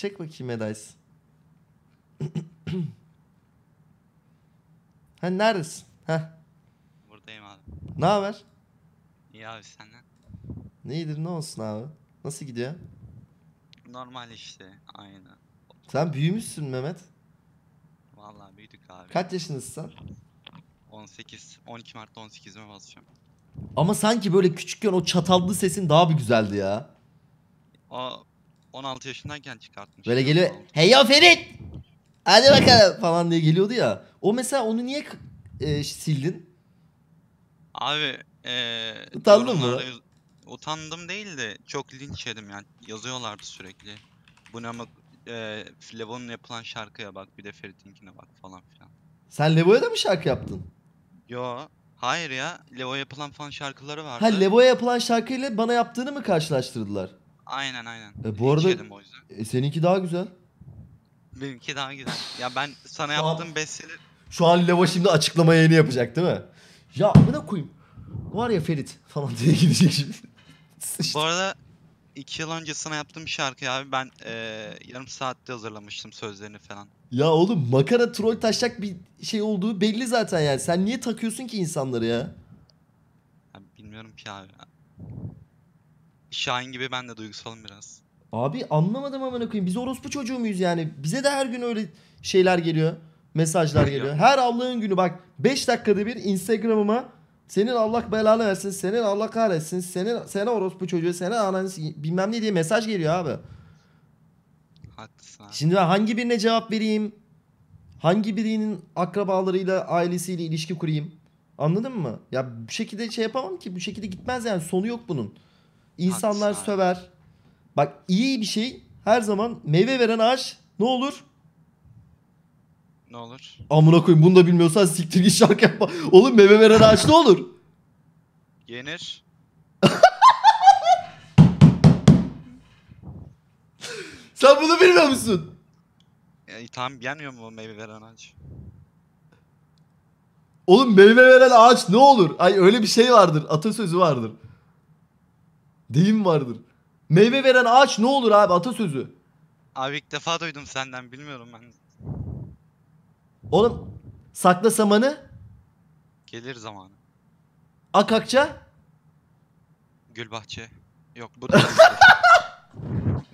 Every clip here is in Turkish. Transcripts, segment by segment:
Çek bakayım Medice. ha neredesin? Ha Buradayım abi. ne haber? İyi abi senden. Neydir ne olsun abi? Nasıl gidiyor? Normal işte. Aynı. Sen büyümüşsün Mehmet. Vallahi büyüdük abi. Kaç yaşındasın sen? 18. 12 Mart'ta 18'ime basacağım. Ama sanki böyle küçükken o çatallı sesin daha bir güzeldi ya. O 16 yaşındayken çıkartmış. Böyle geliyor. Hey ya Ferit! Hadi bakalım falan diye geliyordu ya. O mesela onu niye e, sildin? Abi eee Utandın mı? Utandım değil de çok linç yedim yani. Yazıyorlardı sürekli. Bu ne ama eee Flavon'un yapılan şarkıya bak bir de Ferit'inkine bak falan filan. Sen Levo'ya da mı şarkı yaptın? Yo. Hayır ya. Levo yapılan falan şarkıları vardı. Ha Levo'ya yapılan şarkıyla bana yaptığını mı karşılaştırdılar? Aynen aynen. E, bu arada- o yüzden. E, seninki daha güzel. Benimki daha güzel. Ya ben sana Şu an- yaptığım besteleri Şu an Levo şimdi açıklama yayını yapacak değil mi? Ya amına koyayım. Var ya Ferit falan diye gidecek şimdi. Sıçtı. Bu arada iki yıl önce sana yaptığım şarkıyı abi ben eee, yarım saatte hazırlamıştım sözlerini falan. Ya oğlum makara troll taşacak bir şey olduğu belli zaten yani. Sen niye takıyorsun ki insanları ya? Ya bilmiyorum ki abi. Şahin gibi ben de duygusalım biraz. Abi anlamadım amına koyayım. Biz orospu çocuğu muyuz yani? Bize de her gün öyle şeyler geliyor. Mesajlar Geliyor. geliyor. Her Allah'ın günü bak 5 dakikada bir Instagram'ıma senin Allah belanı versin, senin Allah kahretsin, senin sene orospu çocuğu, sene ananı bilmem ne diye mesaj geliyor abi. Haklısın abi. Şimdi ben hangi birine cevap vereyim? Hangi birinin akrabalarıyla, ailesiyle ilişki kurayım? Anladın mı? Ya bu şekilde şey yapamam ki. Bu şekilde gitmez yani. Sonu yok bunun. İnsanlar abi. söver. Bak iyi bir şey her zaman meyve veren ağaç ne olur? Ne olur? Amına koyayım bunu da bilmiyorsan siktir git şarkı yapma. Oğlum meyve veren ağaç ne olur? Yenir. Sen bunu bilmiyor musun? E, tamam yenmiyor mu meyve veren ağaç? Oğlum meyve veren ağaç ne olur? Ay öyle bir şey vardır. Atasözü vardır. Deyim vardır. Meyve veren ağaç ne olur abi atasözü. Abi ilk defa duydum senden bilmiyorum ben. Oğlum sakla samanı, Gelir zamanı. ak akça. Gülbahçe. Yok bu da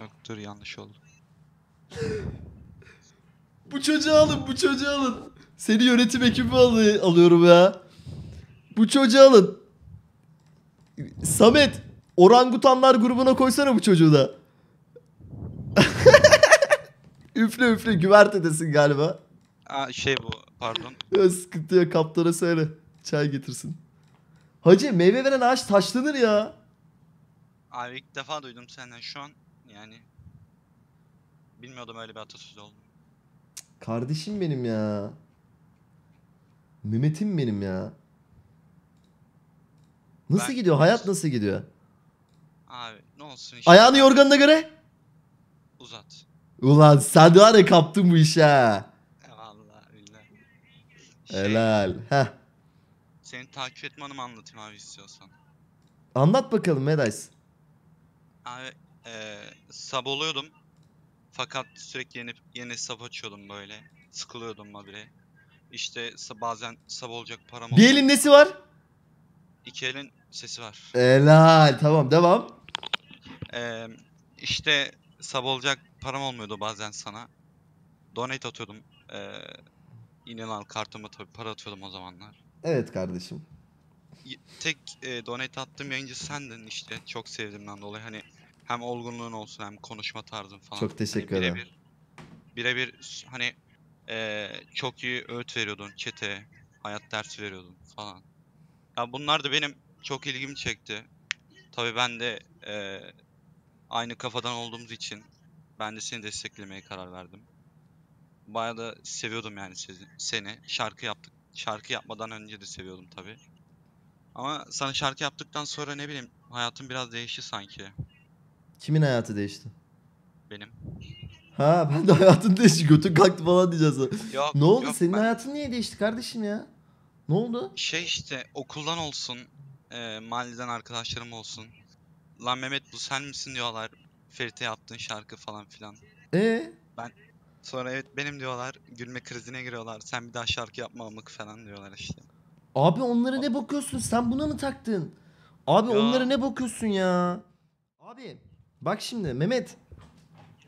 Yok dur yanlış oldu. Bu çocuğu alın, bu çocuğu alın. Seni yönetim ekibi alı- alıyorum ya. Bu çocuğu alın. Samet, orangutanlar grubuna koysana bu çocuğu da. üfle üfle güvertedesin galiba. Aa şey bu pardon. Ya sıkıntı yok kaptana söyle. Çay getirsin. Hacı meyve veren ağaç taşlanır ya. Abi ilk defa duydum senden şu an yani. Bilmiyordum öyle bir atasözü olduğunu. Kardeşim benim ya. Mehmet'im benim ya. Nasıl Ben- gidiyor? Hayat nasıl gidiyor? Abi ne olsun işte. Ayağını yorganına göre. Uzat. Ulan sen var ya kaptın bu işe. ha. Vallahi billahi. Şey, Helal. Heh. Seni takip etme anımı anlatayım abi istiyorsan. Anlat bakalım Medice. Abi eee sub oluyordum. Fakat sürekli yeni yeni sub açıyordum böyle. Sıkılıyordum habire. İşte bazen sub olacak param Bir olmuyor. elin nesi var? İki elin sesi var. Helal. Tamam devam. Eee işte sub olacak param olmuyordu bazen sana. Donate atıyordum. Eee İnanal kartıma tabii para atıyordum o zamanlar. Evet kardeşim. Tek e, donate attığım yayıncı sendin işte. Çok sevdiğimden dolayı hani hem olgunluğun olsun hem konuşma tarzın falan. Çok Hani teşekkür ederim. birebir- s- hani e, çok iyi öğüt veriyordun çete, hayat dersi veriyordun falan. Ya bunlar da benim çok ilgimi çekti. Tabii ben de e, aynı kafadan olduğumuz için ben de seni desteklemeye karar verdim. Bayağı da seviyordum yani sizi, seni. Şarkı yaptık. Şarkı yapmadan önce de seviyordum tabii. Ama sana şarkı yaptıktan sonra ne bileyim hayatım biraz değişti sanki Kimin hayatı değişti? benim. Ha ben de hayatın değişti. Götün kalktı falan diyeceğiz. Yok Ne oldu? yok Senin ben- hayatın niye değişti kardeşim ya? Ne oldu? Şey işte okuldan olsun, e, mahalleden arkadaşlarım olsun. Lan Mehmet bu sen misin diyorlar. Ferit'e yaptığın şarkı falan filan. E Sonra evet benim diyorlar. Gülme krizine giriyorlar. Sen bir daha şarkı yapma amık falan diyorlar işte. abi onlara ne bakıyorsun? Sen buna mı taktın? Abi Ya. onlara ne bakıyorsun ya? Abi bak şimdi Mehmet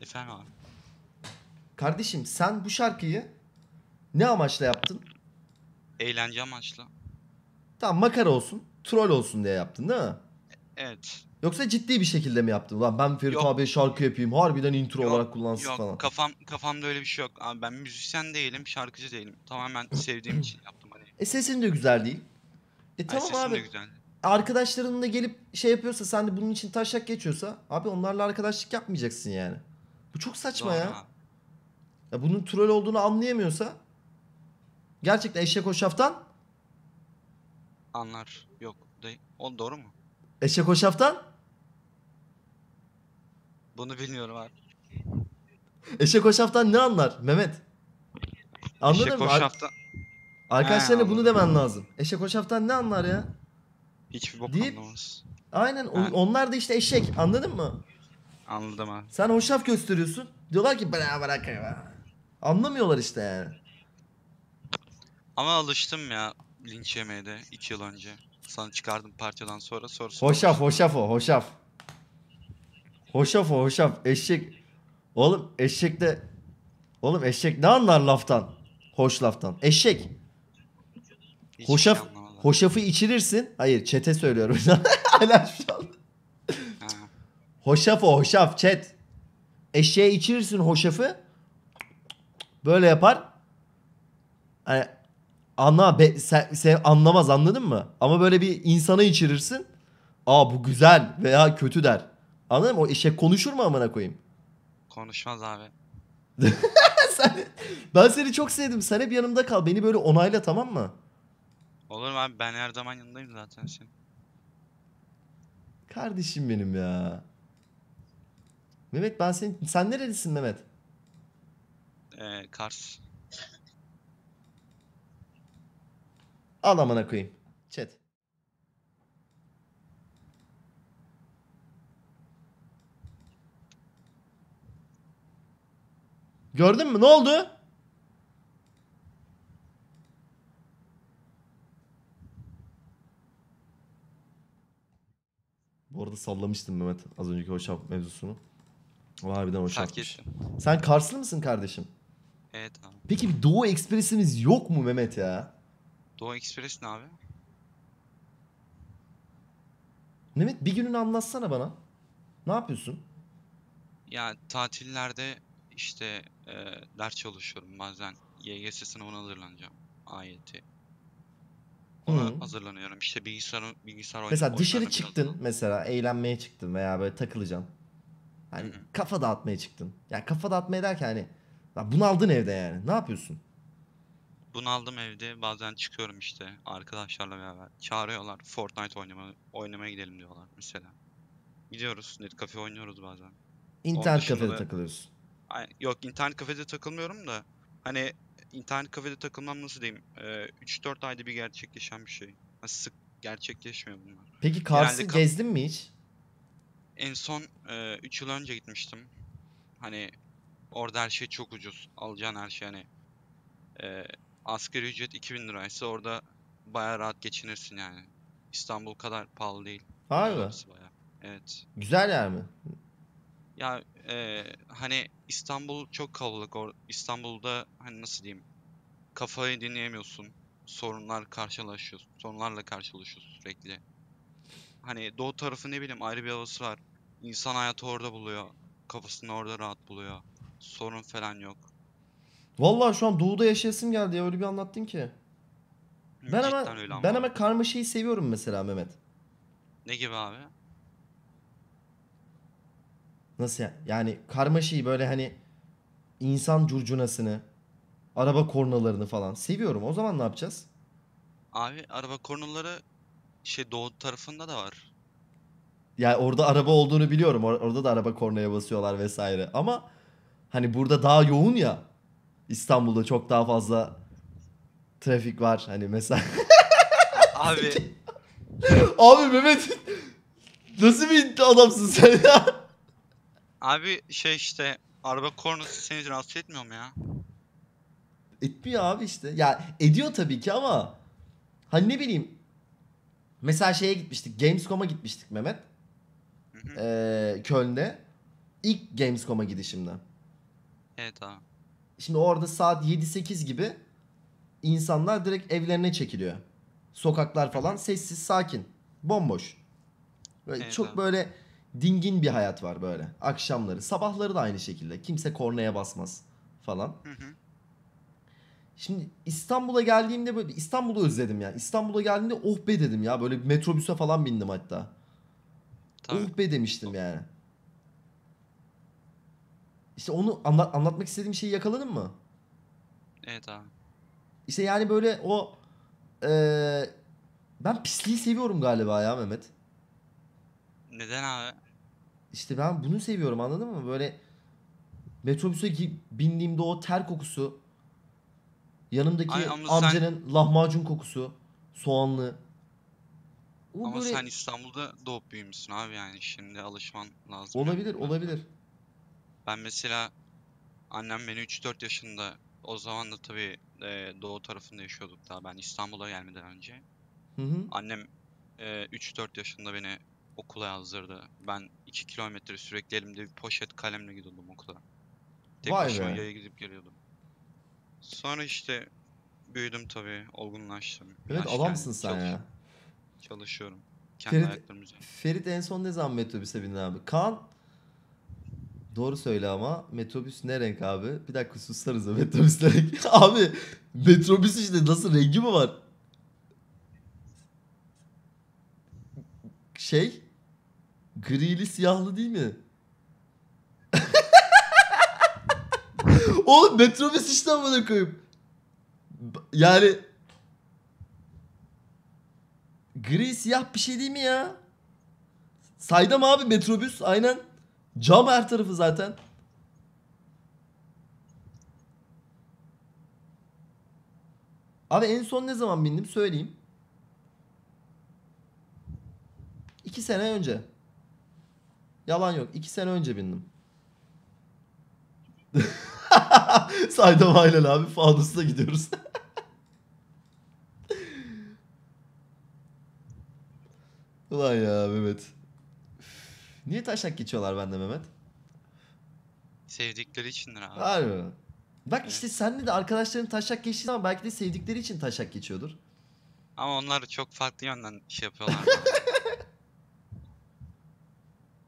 Efendim abi. kardeşim sen bu şarkıyı ne amaçla yaptın? Eğlence amaçlı. Tamam makara olsun, troll olsun diye yaptın değil mi? Evet. Yoksa ciddi bir şekilde mi yaptın? Lan ben Ferit Yok. şarkı yapayım, harbiden intro Yok, olarak kullansın Yok falan. kafam kafamda öyle bir şey yok. Abi ben müzisyen değilim, şarkıcı değilim. Tamamen sevdiğim için yaptım hani. E sesin de güzel değil. E Ay, tamam sesim abi. de güzel. Arkadaşların da gelip şey yapıyorsa sen de bunun için taşak geçiyorsa abi onlarla arkadaşlık yapmayacaksın yani. Bu çok saçma Doğru ya. abi. ya. Bunun troll olduğunu anlayamıyorsa gerçekten eşek hoşaftan Anlar. Yok. Değil. O doğru mu? eşek hoşaftan Bunu bilmiyorum abi. eşek hoşaftan ne anlar Mehmet? Anladın Eşek mı? Ar- hoşafta Arkadaşlarına He, bunu anladım. demen lazım. Eşek hoşaftan ne anlar ya? hiçbir bok Deyip- anlamaz. Aynen Ha. onlar da işte eşek anladın mı? Anladım abi. Sen hoşaf gösteriyorsun. Diyorlar ki bırak. bırak." Anlamıyorlar işte yani. Ama alıştım ya linç yemeye de 2 yıl önce. Sana çıkardım parçadan sonra sonra sonra Hoşaf hoşaf o hoşaf. Hoşaf o hoşaf. Eşek. Oğlum eşek de... Oğlum eşek ne anlar laftan? Hoş laftan. Eşek. hiçbir hoşaf- şey. Hoşafı içirirsin. Hayır çete söylüyorum. Hala şu an. Hoşaf o hoşaf chat. Eşeğe içirirsin hoşafı. Böyle yapar. Hani anla be, sen, sen anlamaz anladın mı? Ama böyle bir insana içirirsin. Aa bu güzel veya kötü der. Anladın mı? O eşek konuşur mu amına koyayım? Konuşmaz abi. Sen, ben seni çok sevdim. Sen hep yanımda kal. Beni böyle onayla tamam mı? Olur mu abi ben her zaman yanındayım zaten senin. Kardeşim benim ya. Mehmet ben senin... Sen nerelisin Mehmet? Ee, Kars. Al amına koyayım. Chat. Gördün mü? Ne oldu? Bu arada sallamıştım Mehmet az önceki o şap mevzusunu. O harbiden ettim. Sen Karslı mısın kardeşim? Evet abi. Peki bir Doğu Ekspresimiz yok mu Mehmet ya? Doğu Express ne abi? Mehmet bir gününü anlatsana bana. Ne yapıyorsun? Ya tatillerde işte e, ders çalışıyorum bazen. YGS sınavına hazırlanacağım. AYT. Ona Hı. hazırlanıyorum. İşte bilgisayar bilgisayar oyun- Mesela dışarı oyunlarına biraz çıktın daha- mesela eğlenmeye çıktın veya böyle takılacaksın. Hani kafa dağıtmaya çıktın. Ya kafa dağıtmaya derken hani ya bunaldın evde yani. Ne yapıyorsun? Bunaldım evde. Bazen çıkıyorum işte arkadaşlarla beraber. Çağırıyorlar. Fortnite oynama, oynamaya gidelim diyorlar mesela. Gidiyoruz. Net kafe oynuyoruz bazen. İnternet kafede da- takılıyorsun. Ay, yok internet kafede takılmıyorum da hani internet kafede takılmam nasıl diyeyim? Ee, 3-4 ayda bir gerçekleşen bir şey. Sık gerçekleşmiyor bunlar. Peki Kars'ı Genelde gezdin mi hiç? En son 3 yıl önce gitmiştim. Hani orada her şey çok ucuz. Alacağın her şey hani e, asgari ücret 2000 liraysa orada bayağı rahat geçinirsin yani. İstanbul kadar pahalı değil. Harbi. Bayağı. Evet. Güzel yer mi? Ya e, hani İstanbul çok kalabalık. Or İstanbul'da hani nasıl diyeyim? Kafayı dinleyemiyorsun. Sorunlar karşılaşıyorsun. Sorunlarla karşılaşıyorsun sürekli. Hani doğu tarafı ne bileyim ayrı bir havası var. İnsan hayatı orada buluyor. Kafasını orada rahat buluyor. Sorun falan yok. Vallahi şu an doğuda yaşayasım geldi ya öyle bir anlattın ki. Ben Cidden ama öyle ama. ben ama karmaşayı seviyorum mesela Mehmet. Ne gibi abi? Nasıl ya? Yani karmaşayı böyle hani insan curcunasını, araba kornalarını falan seviyorum. O zaman ne yapacağız? Abi araba kornaları şey doğu tarafında da var. Yani orada araba olduğunu biliyorum. Or- orada da araba kornaya basıyorlar vesaire. Ama hani burada daha yoğun ya. İstanbul'da çok daha fazla trafik var. Hani mesela Abi Abi Mehmet nasıl bir adamsın sen ya? Abi şey işte araba kornası seni rahatsız etmiyor mu ya? Etmiyor abi işte. Ya ediyor tabii ki ama hani ne bileyim. Mesela şeye gitmiştik. Gamescom'a gitmiştik Mehmet. Hı hı. Ee, Köln'de. İlk Gamescom'a gidişimde. Evet abi. Şimdi orada saat 7-8 gibi insanlar direkt evlerine çekiliyor. Sokaklar falan sessiz sakin. Bomboş. Böyle Evet çok abi. böyle dingin bir hayat var böyle. Akşamları. Sabahları da aynı şekilde. Kimse kornaya basmaz falan. Hı hı. Şimdi İstanbul'a geldiğimde böyle İstanbul'u özledim ya. İstanbul'a geldiğimde oh be dedim ya. Böyle metrobüse falan bindim hatta. Tabii. Oh be demiştim yani. İşte onu anla- anlatmak istediğim şeyi yakaladın mı? Evet abi. İşte yani böyle o eee, ben pisliği seviyorum galiba ya Mehmet. Neden abi? İşte ben bunu seviyorum anladın mı? Böyle metrobüse gi- bindiğimde o ter kokusu, yanımdaki Ay ama sen- amcanın lahmacun kokusu, soğanlı. O Ama böyle sen İstanbul'da doğup büyümüşsün abi yani şimdi alışman lazım. olabilir, yani. olabilir. Ben mesela annem beni 3-4 yaşında o zaman da tabii e, doğu tarafında yaşıyorduk daha ben İstanbul'a gelmeden önce. Hı hı. Annem e, 3-4 yaşında beni okula yazdırdı. Ben 2 kilometre sürekli elimde bir poşet kalemle gidiyordum okula. Tek Vay başıma be. yaya gidip geliyordum. Sonra işte büyüdüm tabii, olgunlaştım. Evet Yaş adamsın geldi, sen çalış- ya. Çalışıyorum. Kendi Ferit- ayaklarım üzerine. Ferit en son ne zaman metrobüse bindi abi? Kaan Doğru söyle ama metrobüs ne renk abi? Bir dakika sussanıza metrobüs ne renk? abi metrobüs işte nasıl rengi mi var? Şey grili siyahlı değil mi? Oğlum metrobüs işte amına koyayım. Yani gri siyah bir şey değil mi ya? Saydam abi metrobüs aynen. Cam her tarafı zaten. Abi en son ne zaman bindim söyleyeyim. İki sene önce. Yalan yok. iki sene önce bindim. Saydam aynen abi. Fanus'ta gidiyoruz. Ulan ya Mehmet. Niye taşak geçiyorlar bende Mehmet? Sevdikleri içindir abi. Harbi mi? Bak Evet. işte senle de arkadaşların taşak geçtiği zaman belki de sevdikleri için taşak geçiyordur. Ama onlar çok farklı yönden şey yapıyorlar.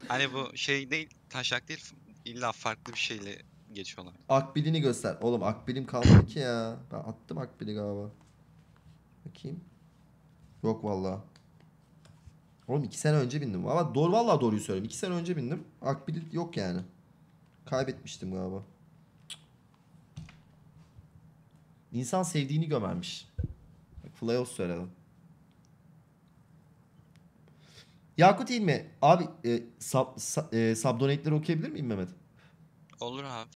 hani bu şey değil, taşak değil, illa farklı bir şeyle geçiyorlar. Akbilini göster. Oğlum akbilim kalmadı ki ya. Ben attım akbili galiba. Bakayım. Yok valla. Oğlum iki sene önce bindim. Ama doğru vallahi doğruyu söyleyeyim. İki sene önce bindim. Akbil yok yani. Kaybetmiştim galiba. İnsan sevdiğini gömermiş. Bak Flyos söyledim. Yakut İlmi. Abi e, sub, sa- e, subdonate'leri okuyabilir miyim Mehmet? Olur abi.